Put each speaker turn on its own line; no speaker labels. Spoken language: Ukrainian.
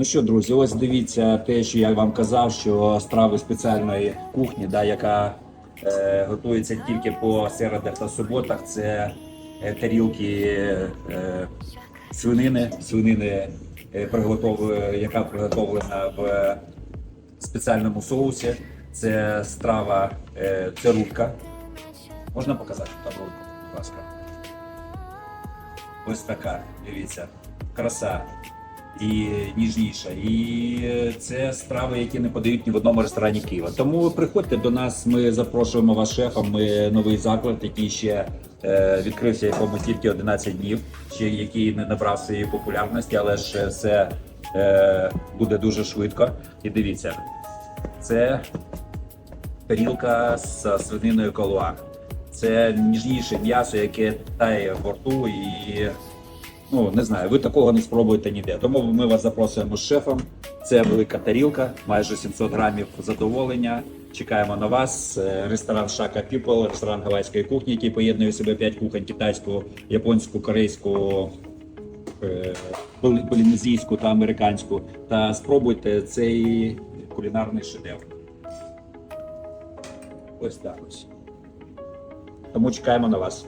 Ну що, друзі, ось дивіться те, що я вам казав, що страви спеціальної кухні, да, яка е, готується тільки по середах та суботах, це е, тарілки е, свинини, свинини, е, приготов- яка приготовлена в спеціальному соусі. Це страва, е, це рулька. Можна показати там будь ласка. Ось така, дивіться, краса і ніжніша. І е, це страви, які не подають ні в одному ресторані Києва. Тому приходьте до нас, ми запрошуємо вас шефом. Ми новий заклад, який ще е, відкрився, якому тільки 11 днів, ще який не набрав своєї популярності, але ж все е, буде дуже швидко. І дивіться, це тарілка з свининою колуар. Це ніжніше м'ясо, яке тає в рту і ну не знаю, ви такого не спробуєте ніде. Тому ми вас запрошуємо з шефом. Це велика тарілка, майже 700 грамів задоволення. Чекаємо на вас. Е, Ресторан Шака People, ресторан гавайської кухні, який поєднує в себе 5 кухонь: китайську, японську, корейську, е, полінезійську та американську. Та спробуйте цей кулінарний шедевр. Ось так ось. Тому чекаємо на вас.